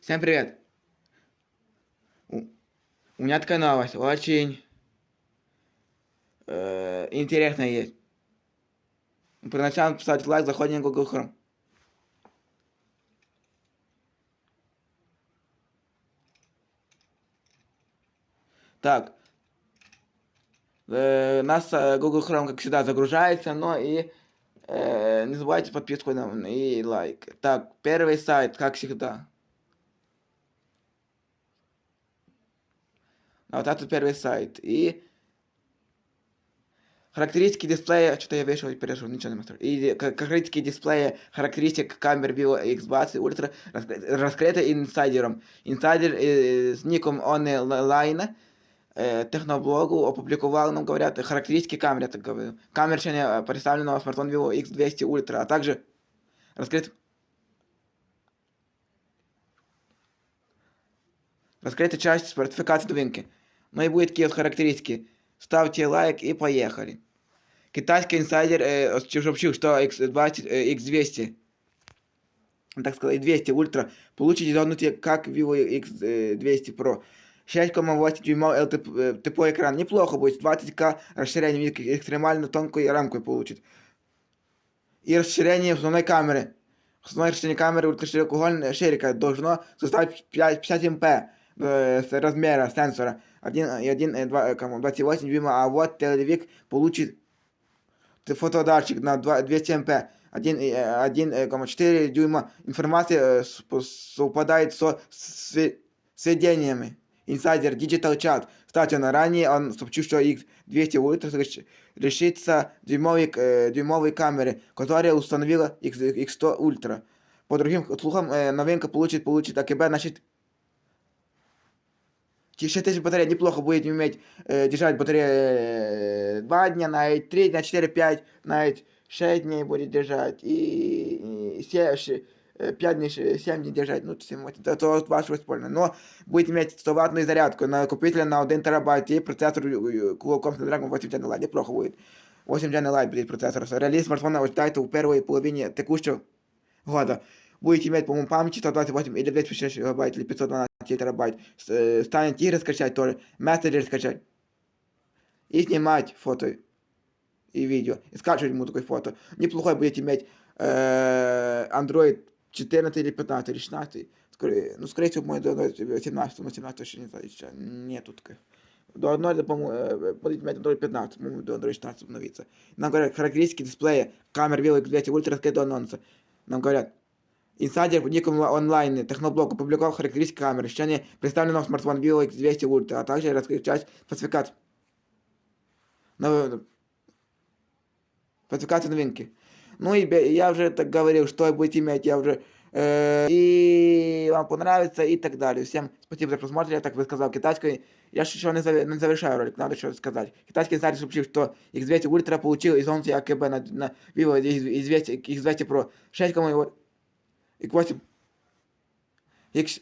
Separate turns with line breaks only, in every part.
Всем привет! У, меня такая новость, очень э, интересная есть. При начале поставить лайк, заходим на Google Chrome. Так. Э, нас э, Google Chrome, как всегда, загружается, но и э, не забывайте подписку и лайк. Так, первый сайт, как всегда. А вот это первый сайт. И характеристики дисплея, что-то я вышел и перешел, ничего не мастер. И ка- характеристики дисплея, характеристик камер Vivo X20 Ultra раскры- раскрыты инсайдером. Инсайдер э, с ником онлайн э, техноблогу опубликовал, нам говорят, характеристики камеры, я так говорю. Камер решения представленного смартфона Vivo X200 Ultra, а также раскрыт Раскрыта часть спецификации новинки. Ну и будет такие вот характеристики. Ставьте лайк и поехали. Китайский инсайдер э, сообщил, что X20, э, X200, так сказать, 200 Ultra получит изогнутый как Vivo X200 Pro. 6,8 дюймов LTP экран. Неплохо будет. 20к расширение экстремально тонкую рамку получит. И расширение основной камеры. Основное расширение камеры ультраширокоугольная ширика должно составить 5 50 МП э, с размера сенсора 1 и 1 э, два, э, кому, 28 дюйма, а вот телевик получит т- фотодатчик на 2 200 МП 1, 1,4 дюйма. Информация э, с- совпадает со све- сведениями. Инсайдер Digital Chat. Кстати, на ранее он сообщил, что X200 Ultra реш- решится дюймовой, э, дюймовой камеры, которая установила X, X100 Ultra. По другим слухам, э, новинка получит, получит АКБ, значит, 60 тысяч батарея неплохо будет иметь, э, держать батарея 2 дня, на 3 дня, 4, 5, на 6 дней будет держать, и, и 7, 5 дней, 7 дней держать, ну, 7, это, это ваше использование. Но будет иметь 100 ваттную зарядку на купителя на 1 терабайт и процессор э, Qualcomm Snapdragon 8 Gen Lite, неплохо будет. 8 Gen Lite будет процессор. Релиз смартфона ожидается в первой половине текущего года. Будет иметь, по-моему, памяти 128 или 256 гигабайт, или 512 терабайт. Э, Станет игры скачать тоже, мессенджер скачать. И снимать фото и видео. И скачивать ему такое фото. Неплохой будет иметь э, Android 14 или 15 или 16. Скорее, ну, скорее всего, будет до 17, но 17 точно не знаю, еще нету таких. До одной, по-моему, э, будет иметь Android 15, по-моему, до Android 16 обновится. Нам говорят, характеристики дисплея, камер Vivo X200 Ultra раскрыты анонса. Нам говорят, Инсайдер ником онлайн техноблог опубликовал характеристики камеры, решение представленного смартфона Vivo X200 Ultra, а также раскрыть часть спецификаций. Нов- Спецификации новинки. Ну и я уже так говорил, что будет иметь, я уже э, и вам понравится и так далее. Всем спасибо за просмотр, я так бы сказал китайской. Я еще не, заве- не завершаю ролик, надо что сказать. Китайский инсайдер сообщил, что X200 Ultra получил изонцы АКБ на, на Vivo X200, X200 Pro 6,8 8 X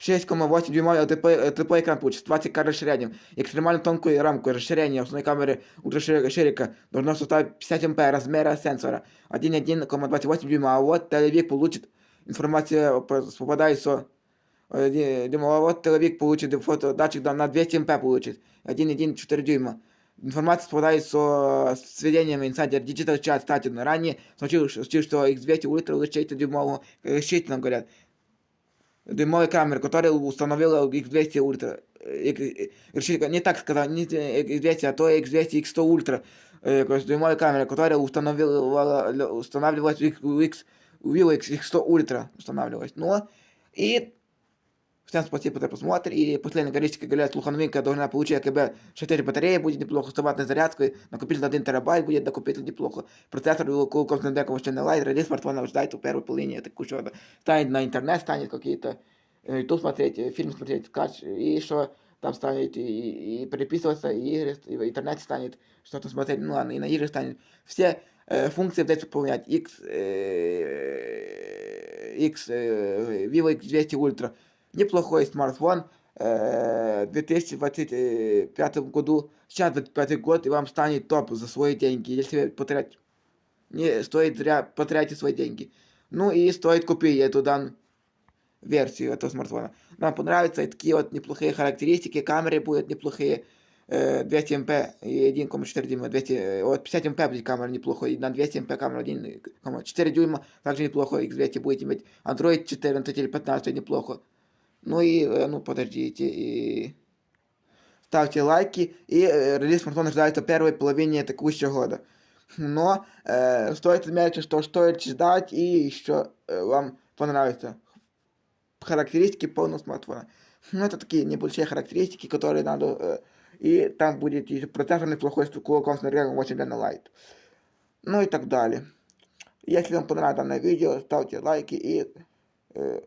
6,8 дюймовый ЛТП, ЛТП экран получит, 20 к расширением, экстремально тонкую рамку расширения основной камеры ультраширика должно составить 50 МП размера сенсора, 1,1,28 дюйма, а вот телевик получит информация по- попадает со э, дюйма, а вот телевик получит фотодатчик да, на 200 МП получит, 1,1,4 дюйма. Информация попадает со сведениями инсайдер Digital Chat, кстати, ранее сообщил, сообщил, что X200 Ultra решит дюймового, решит, нам говорят, дымовой камеры, которая установила X200 Ultra. Э, э, решили- Не так сказать, не X200, а то X200 X100 Ultra. э, с Дымовой камерой, которая установила, устанавливалась в X, в X, в Vivo X, X100 Ultra устанавливалась. Но и Всем спасибо за просмотр. И последняя характеристика говорят, слухановинка должна получить АКБ 4 батареи, будет неплохо, 100 ваттной зарядкой, накопитель на 1 терабайт будет, накопитель неплохо. Процессор Qualcomm Snapdragon 8 Lite, релиз смартфона ждать в первой половине, это куча станет на интернет, станет какие-то э, YouTube смотреть, э, фильм смотреть, скач, и еще там станет и, и переписываться, и игры, и в интернете станет что-то смотреть, ну ладно, и на игры станет. Все э, функции будет выполнять. X, э, X, э, Vivo X200 Ultra. Неплохой смартфон. э, В 2025 году, сейчас 25 год, и вам станет топ за свои деньги, если вы потратите. Не стоит зря потратить свои деньги. Ну и стоит купить эту данную версию этого смартфона. Нам понравится, и такие вот неплохие характеристики, камеры будут неплохие, э, 200 МП и 1,4 дюйма, 200, э, вот 50 МП будет камера неплохо, и на 200 МП камера 1,4 дюйма также неплохо, X200 будете иметь Android 14 или 15 неплохо. Ну и, э, ну подождите, и ставьте лайки, и э, релиз смартфона ожидается в первой половине текущего года. Но э, стоит отметить, что стоит ждать и еще э, вам понравится характеристики полного смартфона. Ну, это такие небольшие характеристики, которые надо... э, и там будет и процессор неплохой с Qualcomm Snapdragon 8 Light. Ну и так далее. Если вам понравилось данное видео, ставьте лайки и э,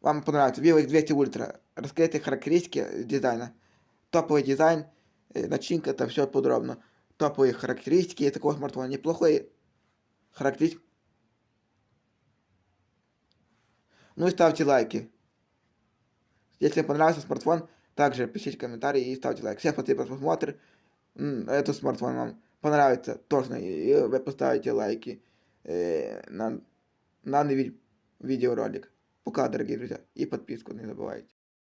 вам понравится Vivo X200 Ultra. Раскрытые характеристики дизайна. Топовый дизайн, э, начинка, это все подробно. Топовые характеристики такого смартфона. Неплохой характеристики. Ну и ставьте лайки. Если понравился смартфон, также пишите комментарии и ставьте лайк. Всем спасибо за просмотр. Этот смартфон вам понравится точно. И вы поставите лайки э, на данный ви- видеоролик. Пока, дорогие друзья. И подписку не забывайте.